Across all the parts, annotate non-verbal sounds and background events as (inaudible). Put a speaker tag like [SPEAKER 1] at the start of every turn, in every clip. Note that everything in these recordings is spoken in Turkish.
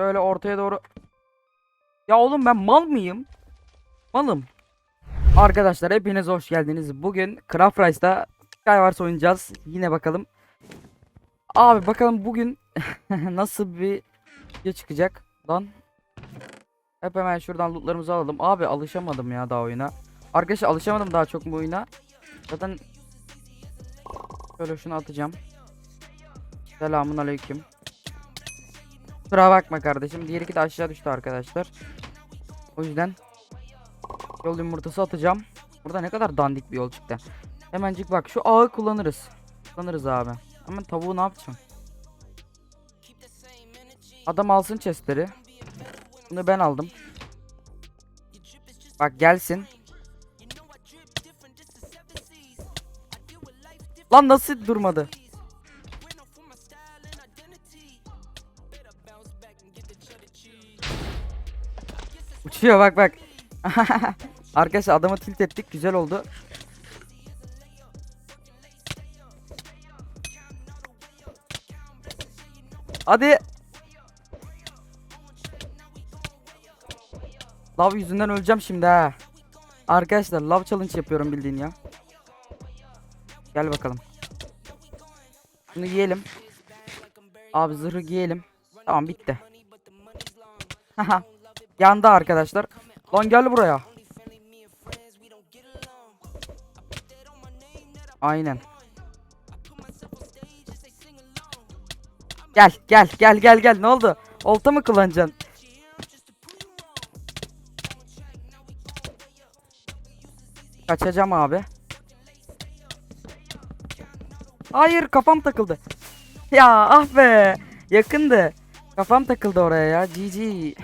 [SPEAKER 1] Şöyle ortaya doğru. Ya oğlum ben mal mıyım? Malım. Arkadaşlar hepiniz hoş geldiniz. Bugün Craft Rice'da Skywars oynayacağız. Yine bakalım. Abi bakalım bugün (laughs) nasıl bir video çıkacak lan. Hep hemen şuradan lootlarımızı alalım. Abi alışamadım ya daha oyuna. Arkadaşlar alışamadım daha çok bu oyuna. Zaten şöyle şunu atacağım. Selamun aleyküm. Kusura bakma kardeşim. Diğer iki de aşağı düştü arkadaşlar. O yüzden yol yumurtası atacağım. Burada ne kadar dandik bir yol çıktı. Hemencik bak şu ağı kullanırız. Kullanırız abi. Ama tavuğu ne yapacağım? Adam alsın chestleri. Bunu ben aldım. Bak gelsin. Lan nasıl durmadı? Uçuyor bak bak. (laughs) Arkadaşlar adamı tilt ettik. Güzel oldu. Hadi. Lav yüzünden öleceğim şimdi ha. Arkadaşlar lav challenge yapıyorum bildiğin ya. Gel bakalım. Bunu giyelim. Abi zırhı giyelim. Tamam bitti. Haha. (laughs) Yandı arkadaşlar. Lan gel buraya. Aynen. Gel gel gel gel gel ne oldu? Olta mı kullanacaksın? Kaçacağım abi. Hayır kafam takıldı. Ya ah be. Yakındı. Kafam takıldı oraya ya. GG.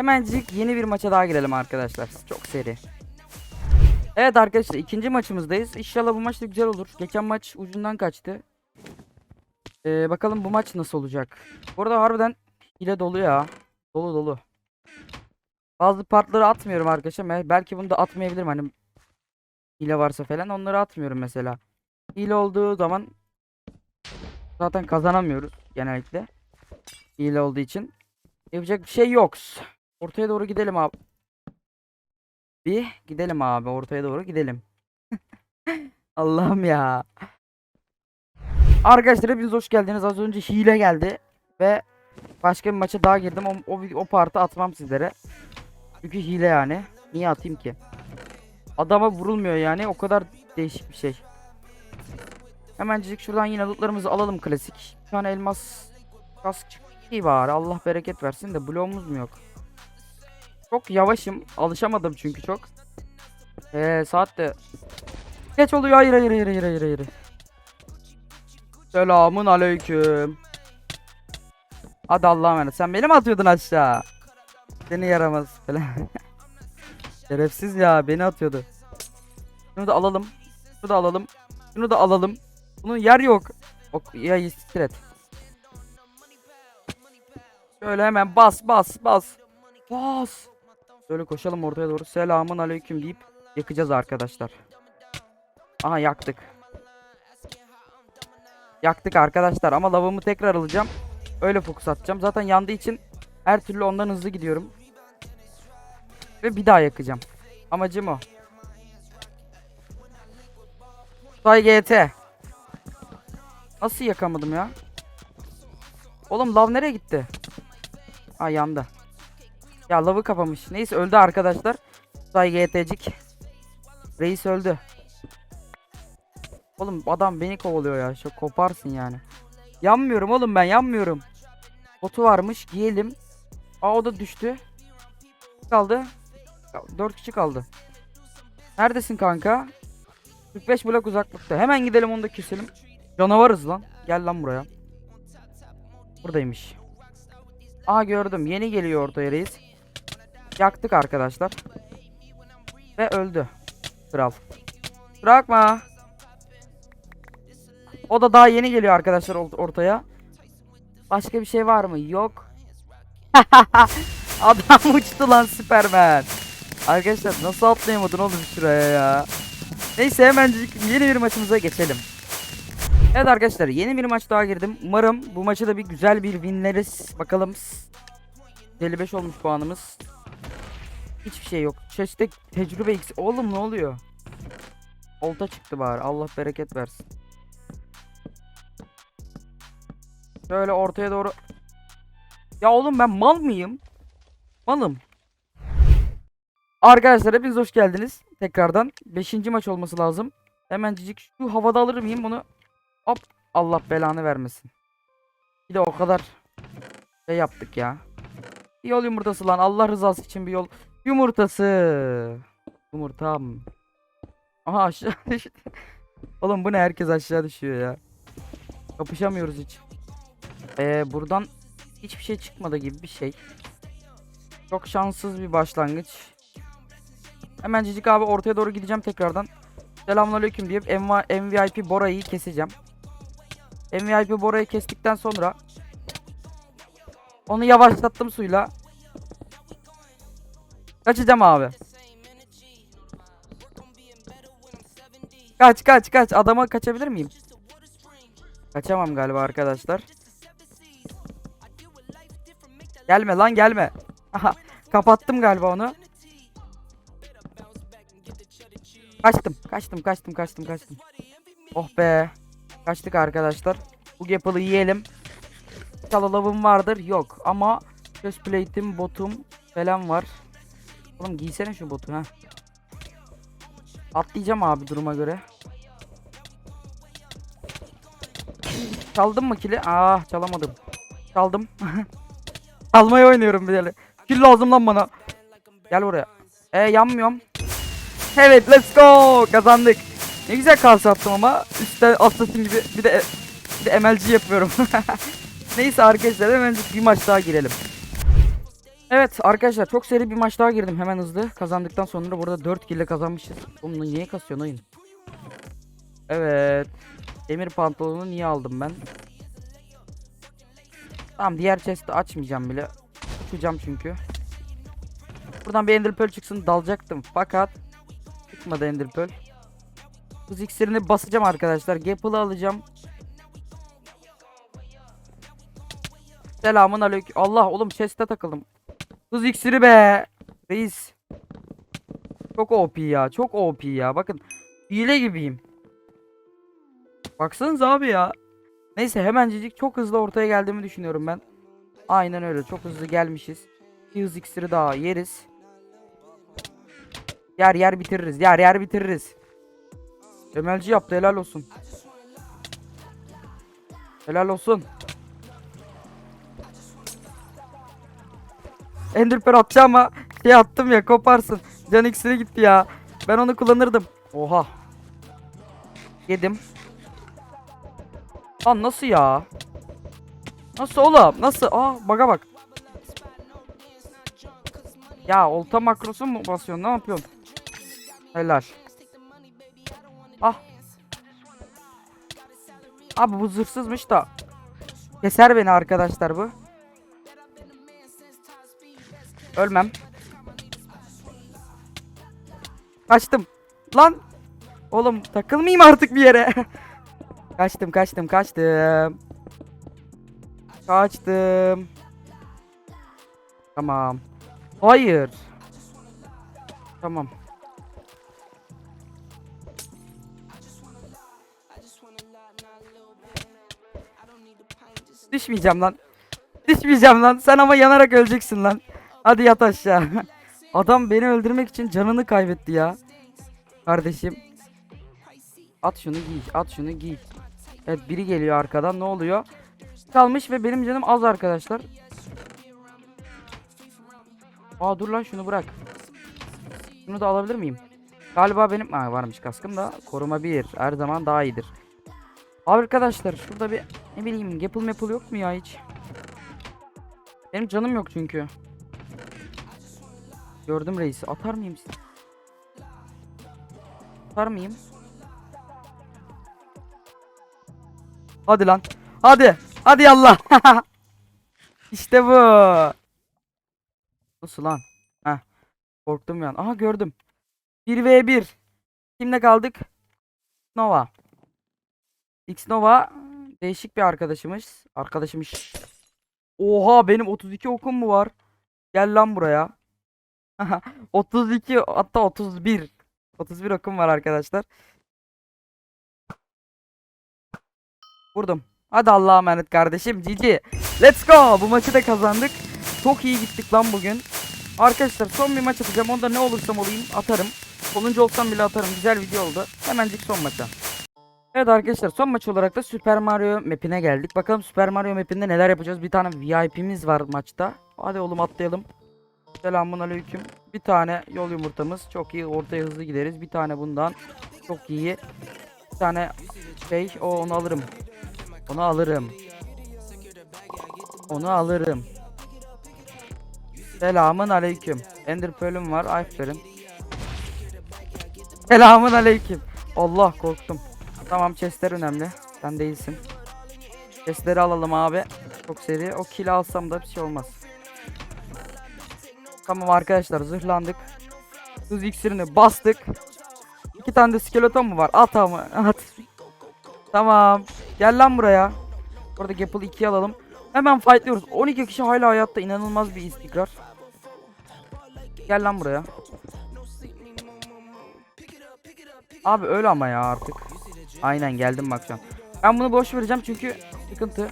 [SPEAKER 1] Hemencik yeni bir maça daha girelim arkadaşlar. Çok seri. Evet arkadaşlar ikinci maçımızdayız. İnşallah bu maç da güzel olur. Geçen maç ucundan kaçtı. Ee, bakalım bu maç nasıl olacak. Bu arada harbiden hile dolu ya. Dolu dolu. Bazı partları atmıyorum arkadaşlar. Bel- Belki bunu da atmayabilirim hani hile varsa falan onları atmıyorum mesela. Hile olduğu zaman zaten kazanamıyoruz genellikle. Hile olduğu için. Yapacak bir şey yok. Ortaya doğru gidelim abi. Bir gidelim abi ortaya doğru gidelim. (laughs) Allah'ım ya. Arkadaşlar hepiniz hoş geldiniz. Az önce hile geldi ve başka bir maça daha girdim. O, o, o partı atmam sizlere. Çünkü hile yani. Niye atayım ki? Adama vurulmuyor yani. O kadar değişik bir şey. Hemencik şuradan yine lootlarımızı alalım klasik. Bir tane elmas kask çıktı. Bari Allah bereket versin de bloğumuz mu yok? Çok yavaşım. Alışamadım çünkü çok. Eee saat de geç oluyor. Hayır hayır hayır hayır hayır. hayır. Selamun aleyküm. Hadi Allah'a emanet. Sen beni mi atıyordun aşağı? Seni yaramaz falan. (laughs) Şerefsiz ya beni atıyordu. Şunu da alalım. Şunu da alalım. Şunu da alalım. Bunun yer yok. Ok ya istret. Şöyle hemen bas bas bas. Bas. Şöyle koşalım ortaya doğru. Selamun aleyküm deyip yakacağız arkadaşlar. Aha yaktık. Yaktık arkadaşlar ama lavımı tekrar alacağım. Öyle fokus atacağım. Zaten yandığı için her türlü ondan hızlı gidiyorum. Ve bir daha yakacağım. Amacım o. Say GT. Nasıl yakamadım ya? Oğlum lav nereye gitti? Ha yandı. Ya lavı kapamış. Neyse öldü arkadaşlar. Say GT'cik. Reis öldü. Oğlum adam beni kovalıyor ya. Çok koparsın yani. Yanmıyorum oğlum ben yanmıyorum. Botu varmış giyelim. Aa o da düştü. Kaldı. 4 kişi kaldı. Neredesin kanka? 45 blok uzaklıkta. Hemen gidelim onu da keselim. Canavarız lan. Gel lan buraya. Buradaymış. Aha gördüm. Yeni geliyor ortaya reis. Yaktık arkadaşlar. Ve öldü. Kral. Bırakma. O da daha yeni geliyor arkadaşlar ort- ortaya. Başka bir şey var mı? Yok. (laughs) Adam uçtu lan Superman. Arkadaşlar nasıl atlayamadın oğlum şuraya ya. Neyse hemencik yeni bir maçımıza geçelim. Evet arkadaşlar yeni bir maç daha girdim. Umarım bu maçı da bir güzel bir winleriz. Bakalım. 55 olmuş puanımız. Hiçbir şey yok. Chest'te tecrübe X. Oğlum ne oluyor? Olta çıktı bari. Allah bereket versin. Şöyle ortaya doğru. Ya oğlum ben mal mıyım? Malım. Arkadaşlar hepiniz hoş geldiniz. Tekrardan 5. maç olması lazım. Hemencik şu havada alır mıyım bunu? Hop. Allah belanı vermesin. Bir de o kadar şey yaptık ya. Yol yumurtası lan. Allah rızası için bir yol yumurtası. Yumurtam. Aha aşağı (laughs) düştü. Oğlum bu ne herkes aşağı düşüyor ya. Kapışamıyoruz hiç. Ee, buradan hiçbir şey çıkmadı gibi bir şey. Çok şanssız bir başlangıç. Hemen Cicik abi ortaya doğru gideceğim tekrardan. Selamünaleyküm deyip MV MVP Bora'yı keseceğim. MVP Bora'yı kestikten sonra onu yavaşlattım suyla. Kaçacağım abi. Kaç kaç kaç. Adama kaçabilir miyim? Kaçamam galiba arkadaşlar. Gelme lan gelme. Aha, kapattım galiba onu. Kaçtım, kaçtım, kaçtım, kaçtım, kaçtım. Oh be. Kaçtık arkadaşlar. Bu Gapple'ı yiyelim. Çalalabım vardır. Yok ama chest plate'im, botum falan var. Oğlum giysene şu botu ha. Atlayacağım abi duruma göre. Çaldım mı kili? Ah çalamadım. Çaldım. (laughs) Almayı oynuyorum bir de. Kill lazım lan bana. Gel buraya. E yanmıyorum. Evet let's go. Kazandık. Ne güzel kalsa attım ama üstte assassin gibi bir de bir de MLG yapıyorum. (laughs) Neyse arkadaşlar hemen bir maç daha girelim. Evet arkadaşlar çok seri bir maç daha girdim hemen hızlı. Kazandıktan sonra burada 4 kill kazanmışız. Oğlum niye kasıyorsun oyun? Evet. Demir pantolonu niye aldım ben? Tamam diğer chest'i açmayacağım bile. Uçacağım çünkü. Buradan bir ender pearl çıksın dalacaktım. Fakat çıkmadı ender pearl. Buz iksirini basacağım arkadaşlar. Gapple'ı alacağım. Selamun aleyküm. Allah oğlum chest'e takıldım. Buz iksiri be. Reis. Çok OP ya. Çok OP ya. Bakın. Hile gibiyim. Baksanız abi ya. Neyse hemencecik çok hızlı ortaya geldiğimi düşünüyorum ben. Aynen öyle. Çok hızlı gelmişiz. Bir hız iksiri daha yeriz. Yer yer bitiririz. Yer yer bitiririz. Emelci yaptı helal olsun. Helal olsun. Enderpearl atacağım ama şey attım ya koparsın. Can iksiri gitti ya. Ben onu kullanırdım. Oha. Yedim. Lan nasıl ya? Nasıl oğlum? Nasıl? Aa baga bak. Ya olta makrosu mu basıyorsun? Ne yapıyorsun? Helal. Ah. Abi bu zırhsızmış da. Keser beni arkadaşlar bu. Ölmem. Kaçtım. Lan. Oğlum takılmayayım artık bir yere. (laughs) kaçtım kaçtım kaçtım. Kaçtım. Tamam. Hayır. Tamam. Düşmeyeceğim lan. Düşmeyeceğim lan. Sen ama yanarak öleceksin lan. Hadi yat aşağı. (laughs) Adam beni öldürmek için canını kaybetti ya. Kardeşim. At şunu giy. At şunu giy. Evet biri geliyor arkadan. Ne oluyor? Kalmış ve benim canım az arkadaşlar. Aa dur lan şunu bırak. Şunu da alabilir miyim? Galiba benim ha, varmış kaskım da koruma 1 her zaman daha iyidir. Arkadaşlar şurada bir ne bileyim Gapple Maple yok mu ya hiç? Benim canım yok çünkü. Gördüm reisi. Atar mıyım size? Atar mıyım? Hadi lan. Hadi. Hadi yallah. (laughs) işte bu. Nasıl lan? Heh. Korktum yani. Aha gördüm. 1v1. Kimle kaldık? Nova. X Nova değişik bir arkadaşımız. Arkadaşımız. Oha benim 32 okum mu var? Gel lan buraya. (laughs) 32 hatta 31. 31 okum var arkadaşlar. Vurdum. Hadi Allah'a emanet kardeşim. GG. Let's go. Bu maçı da kazandık. Çok iyi gittik lan bugün. Arkadaşlar son bir maç atacağım. Onda ne olursam olayım atarım. Sonuncu olsam bile atarım. Güzel video oldu. Hemencik son maça. Evet arkadaşlar son maç olarak da Super Mario map'ine geldik. Bakalım Super Mario map'inde neler yapacağız. Bir tane VIP'miz var maçta. Hadi oğlum atlayalım. Selamun aleyküm. Bir tane yol yumurtamız. Çok iyi. Ortaya hızlı gideriz. Bir tane bundan. Çok iyi. Bir tane şey. O onu alırım. Onu alırım. Onu alırım. Selamun aleyküm. Ender Pearl'üm var. Aferin. Selamun aleyküm. Allah korktum. Tamam chestler önemli. Sen değilsin. Chestleri alalım abi. Çok seri. O kill alsam da bir şey olmaz. Tamam arkadaşlar zırhlandık. Hız iksirini bastık. İki tane de skeleton mu var? At ama (laughs) at. Tamam. Gel lan buraya. Burada Gapple 2'yi alalım. Hemen fightlıyoruz. 12 kişi hala hayatta inanılmaz bir istikrar. Gel lan buraya. Abi öyle ama ya artık. Aynen geldim bak şu an. Ben bunu boş vereceğim çünkü sıkıntı.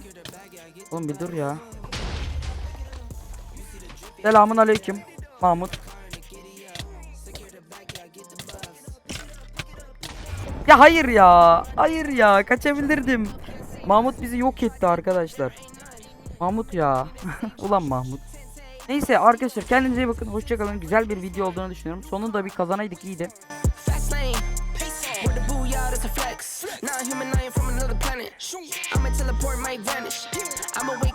[SPEAKER 1] Oğlum bir dur ya. Selamun aleyküm Mahmut. Ya hayır ya. Hayır ya. Kaçabilirdim. Mahmut bizi yok etti arkadaşlar. Mahmut ya. (laughs) Ulan Mahmut. Neyse arkadaşlar kendinize iyi bakın. Hoşçakalın. Güzel bir video olduğunu düşünüyorum. Sonunda bir kazanaydık iyiydi.
[SPEAKER 2] That's a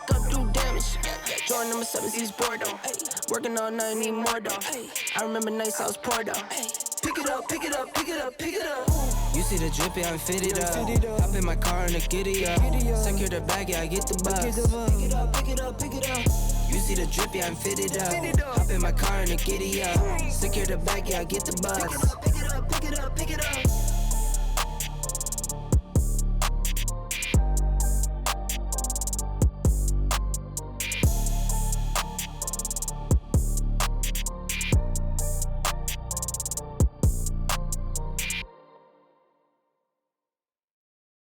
[SPEAKER 2] number seven, see Bordeaux. Working all night, need more though. I remember nights I was poor though. Pick it up, pick it up, pick it up, pick it up. You see the drip, yeah, I'm fitted up. Hop in my car and a giddy up. Secure the bag, yeah, I get the bus. Pick it up, pick it up, pick it up. You see the drip, yeah, I'm fitted up. Hop in my car and a giddy up. Secure the bag, yeah, I get the bus. Pick it up, pick it up, pick it up.